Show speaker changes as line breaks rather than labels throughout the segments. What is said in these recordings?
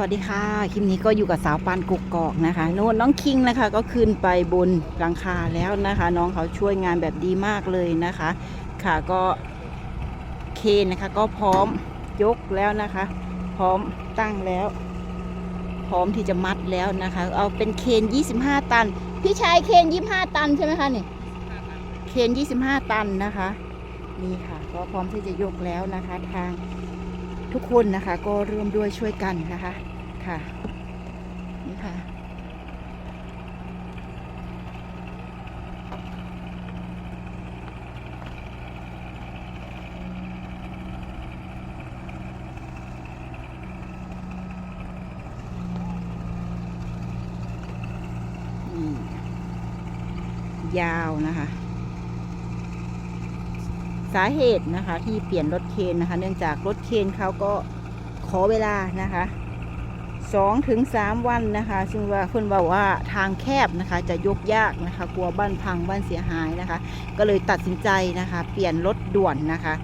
สวัสดีค่ะ คลิปนี้ก็อยู่กับสาวปานกุกกอกนะคะโน่นน้องคิงนะคะก็ขึ้นไปบนหลังคาแล้วนะคะ น้องเขาช่วยงานแบบดีมากเลยนะคะ ค่ะก็เคนนะคะก็พร้อมยกแล้วนะคะ พร้อมตั้งแล้ว พร้อมที่จะมัดแล้วนะคะ เอาเป็นเคน 25 ตัน พี่ชายเคน 25 ตันใช่ไหมคะนี่เคน 25 ตันนะคะนี่ค่ะ ก็พร้อมที่จะยกแล้วนะคะทาง ทุกคนนะคะ ก็ร่วมด้วยช่วยกันนะคะค่ะนี่ค่ะยาวนะคะ สาเหตุนะคะ ที่เปลี่ยนรถเคนนะคะ เนื่องจากรถเคนเขาก็ขอเวลานะคะสองถึงสามวันนะคะ ซึ่งว่าคุณบอกว่าทางแคบนะคะ จะยกยากนะคะ กลัวบ้านพังบ้านเสียหายนะคะ ก็เลยตัดสินใจนะคะ เปลี่ยนรถด่วนนะคะ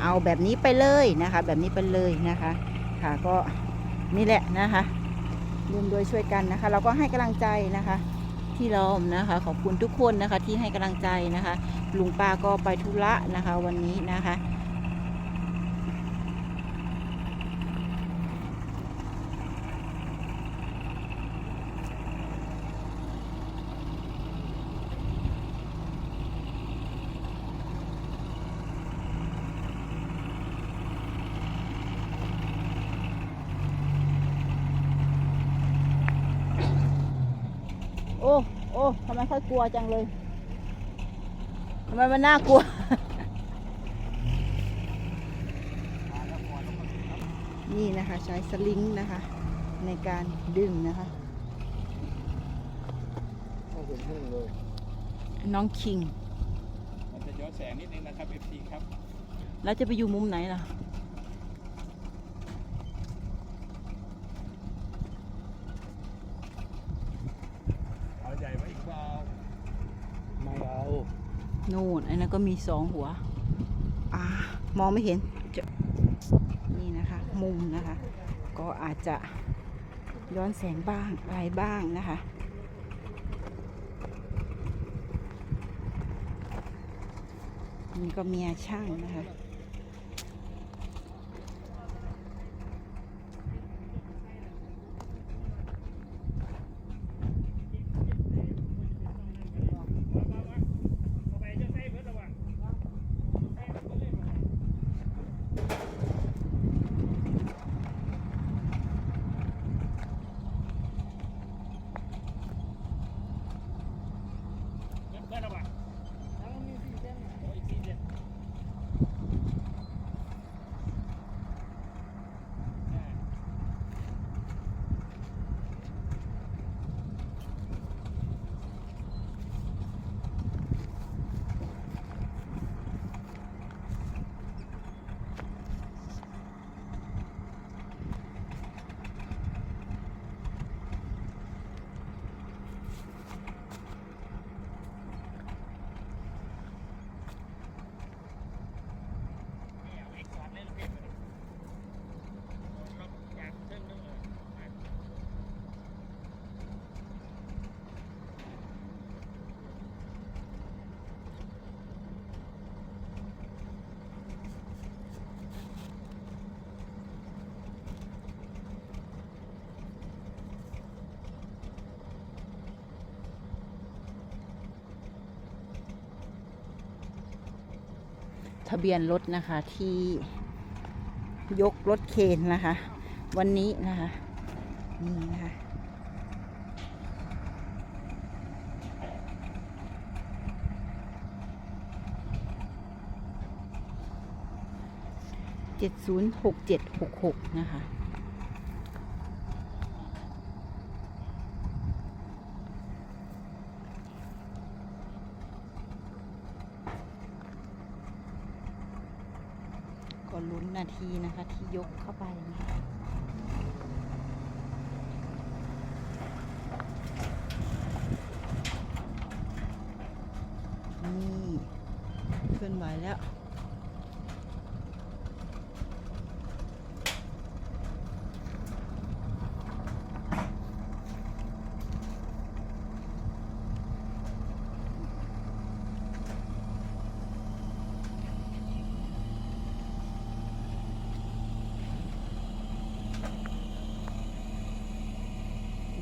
เอาแบบนี้ไปเลยนะคะ แบบนี้ไปเลยนะคะ ค่ะก็นี่แหละนะคะร่วมด้วยช่วยกันนะคะ เราก็ให้กำลังใจนะคะ ที่รอมนะคะ ขอบคุณทุกคนนะคะที่ให้กำลังใจนะคะ ลุงป้าก็ไปธุระนะคะวันนี้นะคะ โอ้ โอ้ทำไมค่อยกลัวจังเลยทำไมมันน่ากลัว นี่นะคะใช้สลิงนะคะ ในการดึงนะคะ
ต้องเป็นหุ้งเลย
น้องคิง
มันจะย้อนแสงนิดนึงนะครับ FT ครับ
แล้วจะไปอยู่มุมไหนล่ะ
เอาใหญ่ไว้อีกเปล่า
ไม่เอา
นู่นอันนั้นก็มีสองหัวอ่ามองไม่เห็นจะนี่นะคะ มุมนะคะ ก็อาจจะย้อนแสงบ้างอะไรบ้างนะคะนี่ก็เมียช่างนะคะ
เพื่อนเอาป่ะโอ้ยอีกสี่เดือนอ่า นี่เอาอีกสอดเล่นเพ่งเลยเราอยากเส้นนึงเลยอะ
ทะเบียนรถนะคะที่ยกรถเคนนะคะ วันนี้นะคะนี่นะคะเจ็ดศูนย์หกเจ็ดหกหกนะคะ ก็ลุ้ นาทีนะคะ ที่ยกเข้าไปนะคะนี่เคลื่อนไหวแล้ว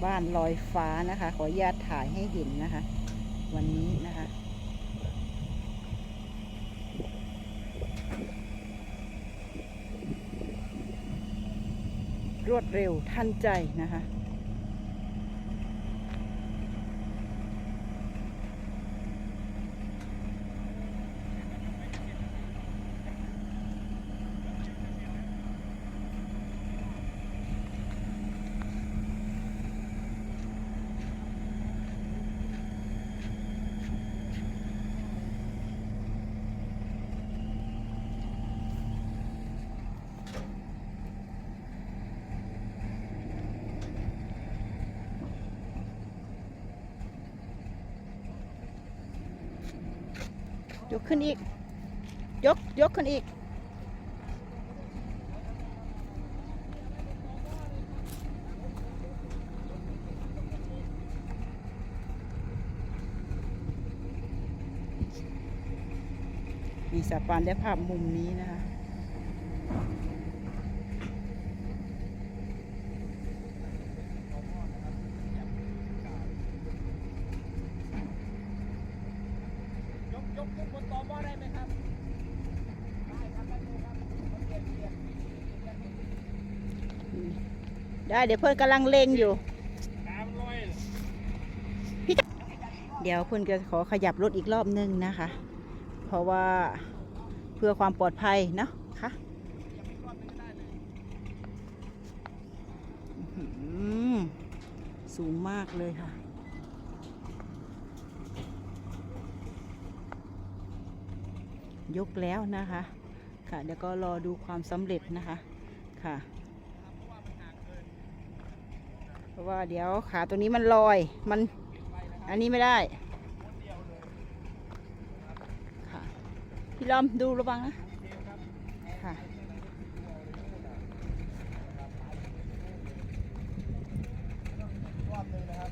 บ้านลอยฟ้านะคะ ขออนุญาตถ่ายให้เห็นนะคะ วันนี้นะคะรวดเร็วทันใจนะคะ ยกขึ้นอีก ยก ยกขึ้นอีก มีสาปานได้ภาพมุมนี้นะคะ
ยกขึ้นบนตอมอได้ไหมครับ ได้ครับได้ครับเปลี่ยนเปลี่ยน
ได้เดี๋ยวเพื่อนกำลังเล็งอยู่ เดี๋ยวเพื่อนจะขอขยับรถอีกรอบนึงนะคะ เพราะว่าเพื่อความปลอดภัยเนาะค่ะสูงมากเลยค่ะ ยกแล้วนะคะ ค่ะเดี๋ยวก็รอดูความสำเร็จนะคะค่ะ เพราะว่าเดี๋ยวขาตัวนี้มันลอยมันอันนี้ไม่ได้ค่ะพี่ลอมดูระวังนะค่ะ
รอบหนึงนะครับ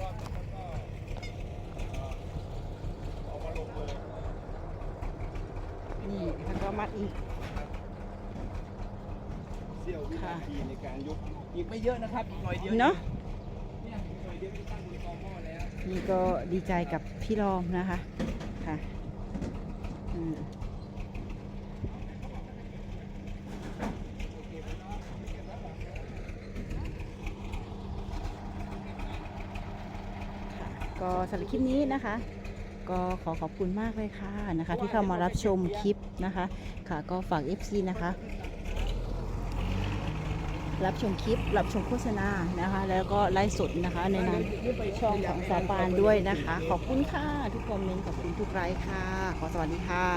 รอบหนึงแล้วก็เอามาลงเลย
นี่แล้วก็ มัดอีก
เสี้ยววิ
ค่ะ
นาทีในการยกอีกไม่เยอะนะครับอีกหน่อยเดียว
เนาะ
เนี่ยอีกหน่อยเดียวที่ตั้งบนตอหม้อแล้ว
นี่ก็ดีใจกับพี่ลอมนะคะค่ะอืมค่ะก็สำหรับคลิปนี้นะคะ ก็ขอขอบคุณมากเลยค่ะนะคะ ที่เข้ามารับชมคลิปนะคะค่ะก็ฝาก FC นะคะ รับชมคลิป รับชมโฆษณานะคะ แล้วก็ไลฟ์สดนะคะ ในนามช่องของสาปานด้วยนะคะ ขอบคุณค่ะทุกคอมเมนต์ขอบคุณทุกไลค์ค่ะ ขอสวัสดีค่ะ